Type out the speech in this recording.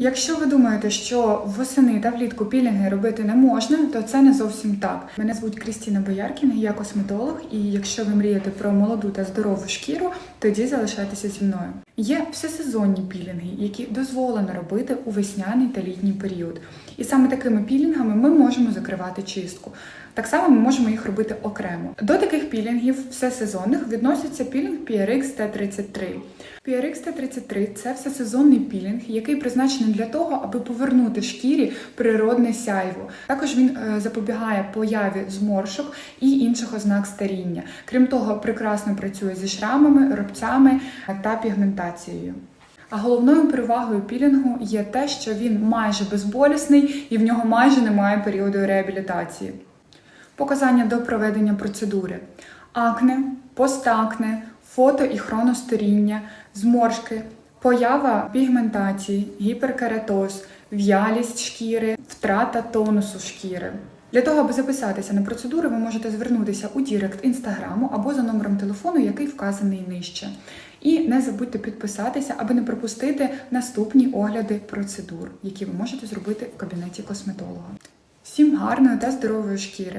Якщо ви думаєте, що восени та влітку пілінги робити не можна, то це не зовсім так. Мене звуть Крістіна Бояркіна, я косметолог, і якщо ви мрієте про молоду та здорову шкіру, тоді залишайтеся зі мною. Є всесезонні пілінги, які дозволено робити у весняний та літній період. І саме такими пілінгами ми можемо закривати чистку. Так само ми можемо їх робити окремо. До таких пілінгів всесезонних відноситься пілінг PRX T33. PRX T33 – це всесезонний пілінг, який призначений для того, аби повернути шкірі природне сяйво. Також він е, запобігає появі зморшок і інших ознак старіння. Крім того, прекрасно працює зі шрамами, рубцями та пігментацією. А головною перевагою пілінгу є те, що він майже безболісний і в нього майже немає періоду реабілітації. Показання до проведення процедури: акне, постакне, фото і хроностаріння, зморшки, поява пігментації, гіперкератоз, в'ялість шкіри, втрата тонусу шкіри. Для того, аби записатися на процедури, ви можете звернутися у Дірект інстаграму або за номером телефону, який вказаний нижче. І не забудьте підписатися, аби не пропустити наступні огляди процедур, які ви можете зробити в кабінеті косметолога. Всім гарної та здорової шкіри!